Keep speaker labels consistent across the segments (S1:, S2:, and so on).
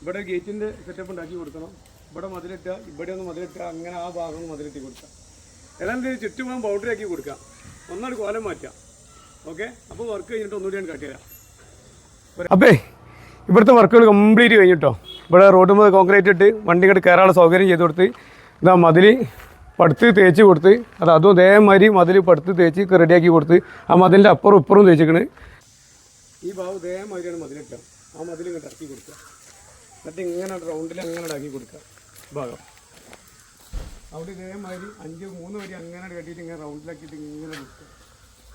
S1: ഇവിടെ ഗേറ്റിന്റെ സെറ്റപ്പ് ഉണ്ടാക്കി കൊടുക്കണം. ഇവിടെ മതിലിട്ട ഇവിടെ ഒന്ന് മതിലിട്ട അങ്ങനെ ആ ഭാഗം ഒന്ന് മതിലിട്ടി കൊടുക്കാം. എല്ലാം ഇത് ചുറ്റും ബൗണ്ടറി ആക്കി കൊടുക്കാം. ഒന്നാണ് കോലം മാറ്റാം. ഓക്കെ അപ്പോൾ വർക്ക് കഴിഞ്ഞിട്ട് ഒന്നുകൂടി ഞാൻ കാട്ടിത്തരാം. അപ്പേ ഇവിടുത്തെ വർക്കുകൾ കംപ്ലീറ്റ് കഴിഞ്ഞിട്ടോ? ഇവിടെ റോഡ് മുതൽ കോൺക്രീറ്റ് ഇട്ട് വണ്ടികൾ കയറാനുള്ള സൗകര്യം ചെയ്ത് കൊടുത്ത് ഇതാ മതിൽ പടുത്ത് തേച്ച് കൊടുത്ത് അത് അതും ഇതേമാതിരി മതിൽ പടുത്ത് തേച്ച് റെഡിയാക്കി കൊടുത്ത് ആ മതിലിന്റെ അപ്പുറം ഇപ്പുറം തേച്ചിക്കണ് ഈ ഭാഗം ഇതേമാതിരിയാണ് മതിലിട്ട ആ മതിൽ ഇങ്ങോട്ട് ഇറക്കി കൊടുക്കുക. എന്നിട്ട് ഇങ്ങനെ റൗണ്ടിൽ അങ്ങനെ ഇടാക്കി കൊടുക്കുക. ഭാഗം. അവിടെ ഇതേമാതിരി അഞ്ച് മൂന്ന് വരി അങ്ങനെ കെട്ടിയിട്ട് ഇങ്ങനെ റൗണ്ടിലാക്കിയിട്ട് ഇങ്ങനെ കൊടുക്കുക.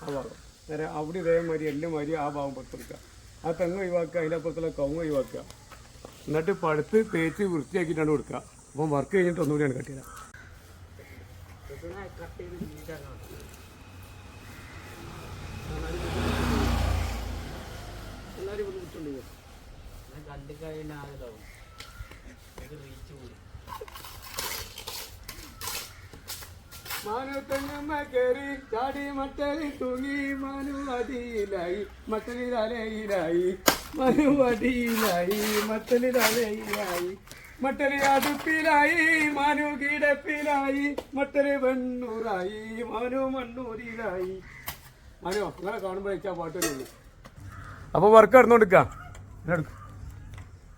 S1: ആ ഭാഗം. നേരെ അവിടെ ഇതേമാതിരി എല്ലാം മാതിരി ആ ഭാഗം പുറത്തെടുക്കുക. ആ തെങ്ങ് ഒഴിവാക്കുക അതിനപ്പുറത്തുള്ള കവുങ്ങ് ഒഴിവാക്കുക. എന്നിട്ട് പടുത്ത് തേച്ച് വൃത്തിയാക്കിയിട്ടാണ് കൊടുക്കുക. അപ്പം വർക്ക് കഴിഞ്ഞിട്ട് ഒന്നുകൂടിയാണ് കട്ടിയത്
S2: കണ്ടു കഴിഞ്ഞാലും റീച്ച് കൂടും.
S1: കയറി ചാടി മട്ടലി തൂങ്ങി മനു അടിയിലായി മട്ടലി തലയിലായി മനു അടിയിലായി മട്ടലി തലയിലായി മട്ടലി അടുപ്പിലായി മനു കിടപ്പിലായി മട്ടലി വെണ്ണൂറായി മനു മണ്ണൂരിലായി. മനു വെച്ചാൽ അപ്പൊ വരുള്ളൂ. അപ്പോൾ വർക്ക് നടന്നുകൊടുക്കാം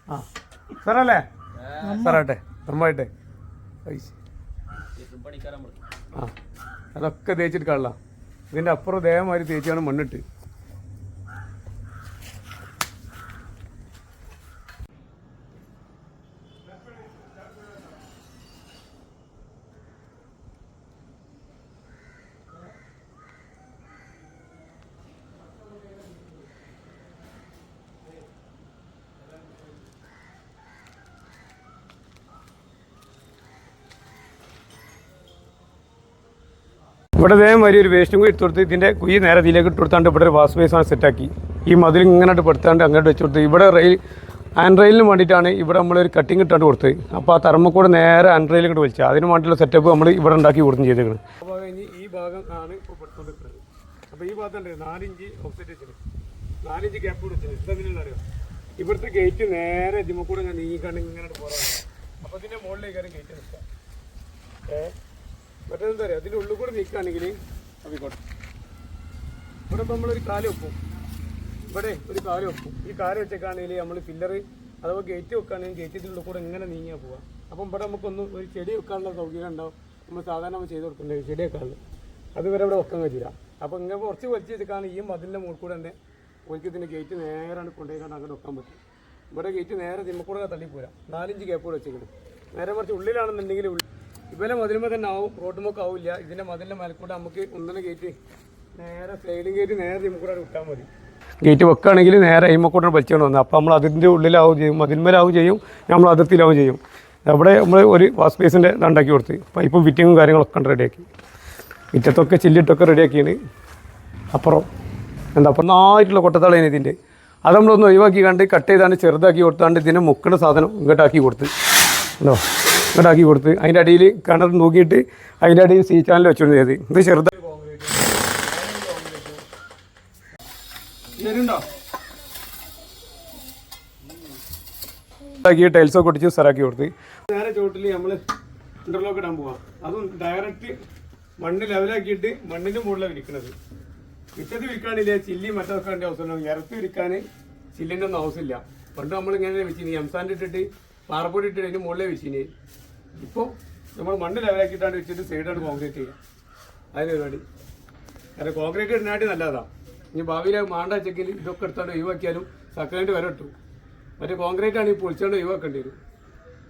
S1: ആ. സാറല്ലേ? സാറാട്ടെ
S2: നമ്മായിട്ടെ
S1: ആ. അതൊക്കെ തേച്ചിട്ട് കള്ള. ഇതിന്റെ അപ്പുറം ദേഹമാതിരി തേച്ചാണ് മണ്ണിട്ട്. ഇവിടെ ദേഹമാതിരി ഒരു വേസ്റ്റും കൂടി ഇട്ട് കൊടുത്ത് ഇതിന്റെ കുഴി നേരെ ഇതിലേക്ക് ഇട്ട് കൊടുത്താണ്ട് ഇവിടെ ഒരു വാസ് ബേസാണ് സെറ്റാക്കി. ഈ മതിൽ ഇങ്ങനെ പെടുത്താണ്ട് അങ്ങോട്ട് വെച്ച് കൊടുത്ത് ഇവിടെ റെയിൽ ആൻഡ് റെയിലിന് വേണ്ടിയിട്ടാണ് ഇവിടെ നമ്മളൊരു കട്ടിങ് ഇട്ടാണ്ട് കൊടുത്തത് അപ്പോൾ ആ തറമ്മക്കൂടെ നേരെ ആൻഡ് റെയിലും കൂടെ വലിച്ചത് അതിന് വേണ്ടിയുള്ള സെറ്റപ്പ് നമ്മൾ ഇവിടെ ഉണ്ടാക്കി കൊടുക്കും ചെയ്തേക്കുന്നത് ഈ ഭാഗം ആണ് ഇപ്പോൾ പെടുത്തുകൊണ്ടിരിക്കുന്നത് അപ്പോൾ ഈ ഭാഗത്തുണ്ട് നാലിഞ്ച് ഓഫ്സെറ്റ് വെച്ചത് നാലിഞ്ച് ഗ്യാപ്പ് കൂടെ വെച്ചത് ഇതെന്തിനാണ് അറിയാം? ഇവിടുത്തെ ഗേറ്റ് നേരെ ഇതിമ്മക്കൂടെ ഞാൻ നീങ്ങിക്കാണ്ട് ഇങ്ങനെ പോകാനാണ് അപ്പോൾ ഇതിന്റെ മുകളിലേക്ക് ഗേറ്റ് നിൽക്കാം ഏഹ് മറ്റേതെന്താ പറയുക അതിന്റെ ഉള്ളിൽ കൂടെ നിൽക്കുകയാണെങ്കിൽ അവിക്കോട്ടെ ഇവിടെ ഇപ്പോൾ നമ്മളൊരു കാൽ വെക്കും. ഇവിടെ ഒരു കാൽ വെക്കും. ഈ കാൽ വെച്ചേക്കാണെങ്കിൽ നമ്മൾ പില്ലറ് അഥവാ ഗേറ്റ് വെക്കുകയാണെങ്കിൽ ഗേറ്റിന്റെ ഉള്ളിൽ കൂടെ എങ്ങനെ നീങ്ങിയാൽ പോവാം. അപ്പം ഇവിടെ നമുക്കൊന്ന് ഒരു ചെടി വെക്കാനുള്ള സൗകര്യം ഉണ്ടാവും. നമ്മൾ സാധാരണ നമ്മൾ ചെയ്ത് കൊടുക്കുന്നത് ചെടി വെക്കാനുള്ള അതുവരെ ഇവിടെ വെക്കാൻ കഴിയില്ല അപ്പോൾ ഇങ്ങനെ കുറച്ച് വലിച്ച് വെച്ചിട്ടാണ് ഈ മതിലിന്റെ മുകളിൽ കൂടെ തന്നെ ഒരിക്കൽ ഇതിന്റെ ഗേറ്റ് നേരാണ് കൊണ്ടുപോയിക്കാണ്ട് അങ്ങോട്ട് വെക്കാൻ പറ്റും. ഇവിടെ ഗേറ്റ് നേരെ തിമ്മക്കൂടെ തള്ളിപ്പോരാ. നാലഞ്ച് ഗ്യാപ്പ് കൂടെ വെച്ചേക്കണം. നേരെ കുറച്ച് ഉള്ളിലാണെന്നുണ്ടെങ്കിൽ ഇവരെ മതിലുമ്പോൾ തന്നെ ആവും റോഡ് റോട്ടുമൊക്കെ ആവില്ല ഇതിന്റെ മതിലിന്റെ മേൽക്കൂടെ നമുക്ക് ഒന്നിനെ ഗേറ്റ് നേരെ സൈഡിങ് ഗേറ്റ് നേരെ ഇമ്മക്കൂടെ വിട്ടാൽ മതി. ഗേറ്റ് വെക്കുകയാണെങ്കിൽ നേരെ അയിമക്കൂടെ വലിച്ചുകൊണ്ട് വന്നത്. അപ്പോൾ നമ്മൾ അതിന്റെ ഉള്ളിലാവും ചെയ്യും മതിന്മേലാവും ചെയ്യും നമ്മൾ അതിർത്തിയിലാവും ചെയ്യും. അവിടെ നമ്മൾ ഒരു വാഷ് ബേസിന്റെ ഇതുണ്ടാക്കി കൊടുത്ത്. പൈപ്പും ഫിറ്റിങ്ങും കാര്യങ്ങളൊക്കെ റെഡിയാക്കി മുറ്റത്തൊക്കെ ചില്ലിട്ടൊക്കെ റെഡിയാക്കിയാണ് അപ്പുറം എന്താ അപ്പം നന്നായിട്ടുള്ള കൊട്ടത്താളാണ് ഇതിന്റെ അത് നമ്മളൊന്ന് ഒഴിവാക്കി കണ്ട് കട്ട് ചെയ്താണ്ട് ചെറുതാക്കി കൊടുത്താണ്ട് ഇതിനെ മുക്കണ സാധനം ഇങ്ങോട്ടാക്കി കൊടുത്ത്. ഉണ്ടോ ഇങ്ങോട്ടാക്കി കൊടുത്ത് അതിന്റെ അടിയിൽ കിണർ നോക്കിയിട്ട് അതിന്റെ അടിയിൽ സി ചാനൽ വെച്ചുകൊണ്ട് ചെയ്ത്. ഇത് ചെറുതായി ഇതാക്കി ടൈൽസൊക്കെ ഒട്ടിച്ച് സ്ഥലമാക്കി കൊടുത്ത്. നേരെ ചോട്ടിൽ നമ്മൾ ഇന്റർലോക്ക് ഇടാൻ പോവാം. അതും ഡയറക്റ്റ് മണ്ണ് ലെവലാക്കിയിട്ട് മണ്ണിന് മുകളിലാണ് വിരിക്കണത്. മിറ്റത്ത് വിൽക്കാണില്ല ചില്ലി മറ്റൊക്കെ അവസരം ഇറത്തി വിൽക്കാൻ ചില്ലിന്റെ ഒന്നും ആവശ്യമില്ല. പണ്ട് നമ്മൾ ഇങ്ങനെ വെച്ചിനി എംസാൻഡ് ഇട്ടിട്ട് പാറപ്പൊടി ഇട്ടിട്ട് അതിന്റെ മുകളിലേ വെച്ചിനി ഇപ്പോൾ നമ്മൾ മണ്ണ് ലെവലാക്കിയിട്ടാണ് വെച്ചിട്ട് സൈഡാണ് കോൺക്രീറ്റ് ചെയ്യുക. അതിന് പരിപാടി. കാരണം കോൺക്രീറ്റ് ഇടുന്നതായിട്ട് നല്ലതാണ് ഇനി ഭാവിയിലെ മാണ്ട ചെക്കിൽ ഇതൊക്കെ എടുത്താണ്ട് ഒഴിവാക്കിയാലും സക്രമായിട്ട് വരെ ഇട്ടു മറ്റേ കോൺക്രീറ്റ് ആണ് ഈ പൊളിച്ചാണ്ട് ഒഴിവാക്കേണ്ടി വരും.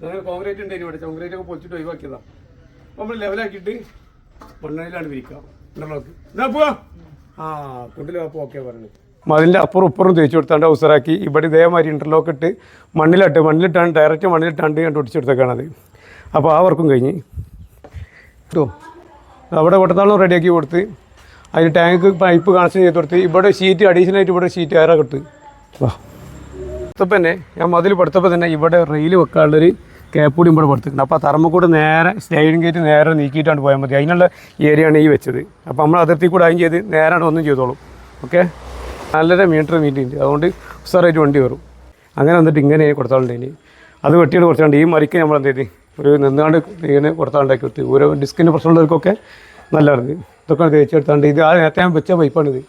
S1: അങ്ങനെ കോൺക്രീറ്റ് ഉണ്ടായിരുന്നു ഇവിടെ. കോൺക്രീറ്റ് ഒക്കെ പൊളിച്ചിട്ട് ഒഴിവാക്കിയതാണ് അപ്പോൾ നമ്മൾ ലെവലാക്കിയിട്ട് പൊണ്ണയിലാണ് വിരിക്കുക. ഇന്റർലോക്ക് എന്നാ പോവാ? ആ കൊണ്ടില്ല അപ്പോൾ ഓക്കെ പറഞ്ഞു മതിലിന്റെ അപ്പുറം ഇപ്പുറം തേച്ച് കൊടുത്താണ്ട് ഔസറാക്കി ഇവിടെ ഇതേമാതിരി ഇന്റർലോക്ക് ഇട്ട് മണ്ണിലിട്ട് മണ്ണിലിട്ടാണ് ഡയറക്റ്റ് മണ്ണിലിട്ടാണ്ട് കണ്ട് ഒടിച്ചെടുത്തേക്കാണത് അപ്പോൾ ആ വർക്കും കഴിഞ്ഞ്. കേട്ടോ അവിടെ കൊട്ടത്താളം റെഡിയാക്കി കൊടുത്ത് അതിന് ടാങ്ക് പൈപ്പ് കണക്ഷൻ ചെയ്ത് കൊടുത്ത് ഇവിടെ ഷീറ്റ് അഡീഷണൽ ആയിട്ട് ഇവിടെ ഷീറ്റ് ഏറെ കിട്ടു വാ. തന്നെ ഞാൻ മതിൽ പടുത്തപ്പോൾ തന്നെ ഇവിടെ റെയിൽ വെക്കാനുള്ളൊരു കേപ്പൂടി ഇവിടെ പടുത്തിട്ടുണ്ട്. അപ്പോൾ ആ തറമ്മക്കൂടെ നേരെ സ്ലൈഡിങ് ഗേറ്റ് നേരെ നീക്കിയിട്ടാണ് പോയാൽ മതി. അതിനുള്ള ഏരിയയാണ് ഈ വെച്ചത്. അപ്പോൾ നമ്മൾ അതിർത്തി കൂടെ അതിന് ചെയ്ത് നേരാണ് ഒന്നും ചെയ്തോളും. ഓക്കെ? നല്ലൊരു മീറ്റർ മീറ്റിംഗ് അതുകൊണ്ട് ഉസാറായിട്ട് വണ്ടി വരും. അങ്ങനെ വന്നിട്ട് ഇങ്ങനെ കൊടുത്തോളുണ്ട് ഇനി. അത് വെട്ടിയിട്ട് കുറച്ചുകൊണ്ട് ഈ മരിക്ക് നമ്മൾ എന്ത് ചെയ്ത്? ഒരു നിന്നാണ്ട് ഇങ്ങനെ കൊടുത്താണ്ടാക്കി കൊടുത്ത്. ഓരോ ഡിസ്കിന്റെ പ്രശ്നമുള്ളവർക്കൊക്കെ നല്ലതാണ്. ഇതൊക്കെ തേച്ചെടുത്താണ്ട് ഇത് ആ നേരത്തെ ഞാൻ വെച്ച പൈപ്പാണിത്.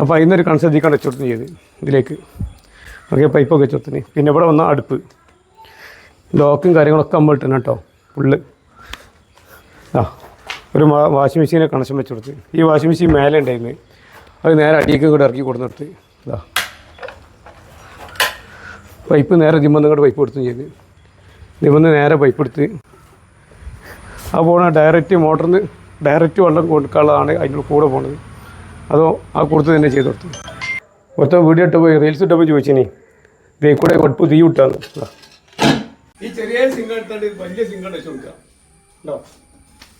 S1: അപ്പോൾ അതിൽ നിന്നൊരു കൺസർജിക്കാണ് വെച്ചുകൊടുത്ത് ചെയ്ത് ഇതിലേക്ക്. ഓക്കെ പൈപ്പൊക്കെ വെച്ചുകൊടുത്തിന് പിന്നെ ഇവിടെ വന്ന അടുപ്പ്. ലോക്കും കാര്യങ്ങളൊക്കെ നമ്മൾ ഇട്ടു കേട്ടോ ഫുള്ള്. ആ ഒരു വാഷിംഗ് മെഷീനെ കണക്ഷൻ വെച്ച് കൊടുത്ത് ഈ വാഷിംഗ് മെഷീൻ മേലെ ഉണ്ടായിരുന്നു. അത് നേരെ അടിയൊക്കെ ഇങ്ങോട്ട് ഇറക്കി കൊടുത്തിട്ട് ഇതാ. പൈപ്പ് നേരെ ഇതിമ്മന്ന് ഇങ്ങോട്ട് പൈപ്പ് കൊടുത്തും ചെയ്ത്. ഇതിമ്മന്ന് നേരെ പൈപ്പ് എടുത്ത്. ആ പോണ ഡയറക്റ്റ് മോട്ടറിന് ഡയറക്റ്റ് വെള്ളം കൊടുക്കാനുള്ളതാണ് അതിന്റെ കൂടെ പോണത്. അതോ ആ കൊടുത്ത് തന്നെ ചെയ്ത് കൊടുത്തു മൊത്തം വീഡിയോ ഇട്ട് പോയി റീൽസ് ഇട്ട് പോയി ചോദിച്ചിനി ഇതേ കൂടെ കൊടുപ്പ് തീ വിട്ടാന്ന് ഈ ചെറിയ സിംഗ് എടുത്താണ്ട് വലിയ സിംഗ് വെച്ച് കൊടുക്കാം. ഉണ്ടോ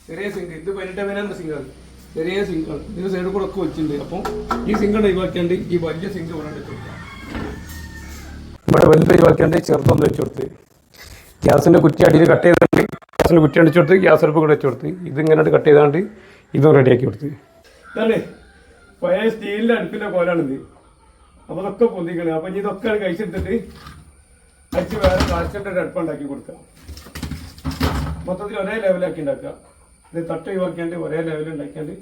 S1: ചെറിയ സിങ്ക് ഇത് പതിനെട്ട് പേരാണ് സിങ്കാണ് ചെറിയ സിങ്കാണ് ഇതിന് സൈഡിൽ കൂടെ ഒക്കെ വെച്ചിട്ടുണ്ട്. അപ്പം ഈ സിങ്ക് ഒഴിവാക്കിയാണ്ട് ഈ വലിയ സിങ്ക് ഇവിടെ വെച്ച് കൊടുക്കാം. ഇവിടെ വലുത് ഒഴിവാക്കിയാണ്ട് ചെറുതൊന്ന് വെച്ച് കൊടുത്ത്. ഗ്യാസിന്റെ കുറ്റി അടിയിൽ കട്ട് ചെയ്താണ്ട് ഗ്യാസിന്റെ കുറ്റി അടിച്ചു കൊടുത്ത് ഗ്യാസ് അടുപ്പ് കൂടെ വെച്ച് കൊടുത്ത് ഇതിങ്ങനെ കട്ട് ചെയ്താണ്ട് ഇതും റെഡിയാക്കി കൊടുത്ത്. പഴയ സ്റ്റീലിന്റെ അടുപ്പിന്റെ കോലാണിത്. അപ്പോൾ ഇതൊക്കെ പൊന്തിക്കണേ. അപ്പം ഇനി ഇതൊക്കെ കഴിച്ചെടുത്തിട്ട് അടിച്ച് വേറെ കാച്ചിന്റെ ഒരു അടുപ്പുണ്ടാക്കി കൊടുക്കുക മൊത്തത്തിൽ ഒരേ ലെവലാക്കി ഉണ്ടാക്കുക. ഇത് തട്ട് ഒഴിവാക്കിയാണ്ട് ഒരേ ലെവലിൽ ഉണ്ടാക്കിയാണ്ട്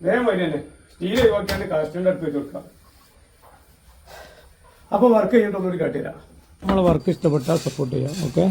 S1: വേഗം വഴി തന്നെ. സ്റ്റീൽ ഒഴിവാക്കിയാണ്ട് കാസ്റ്റിന്റെ അടുപ്പ് വെച്ച് കൊടുക്കുക അപ്പോൾ വർക്ക് ചെയ്തിട്ട് ഒരു കാട്ടിത്തരാം. നമ്മളെ വർക്ക് ഇഷ്ടപ്പെട്ടാൽ സപ്പോർട്ട് ചെയ്യാം ഓക്കെ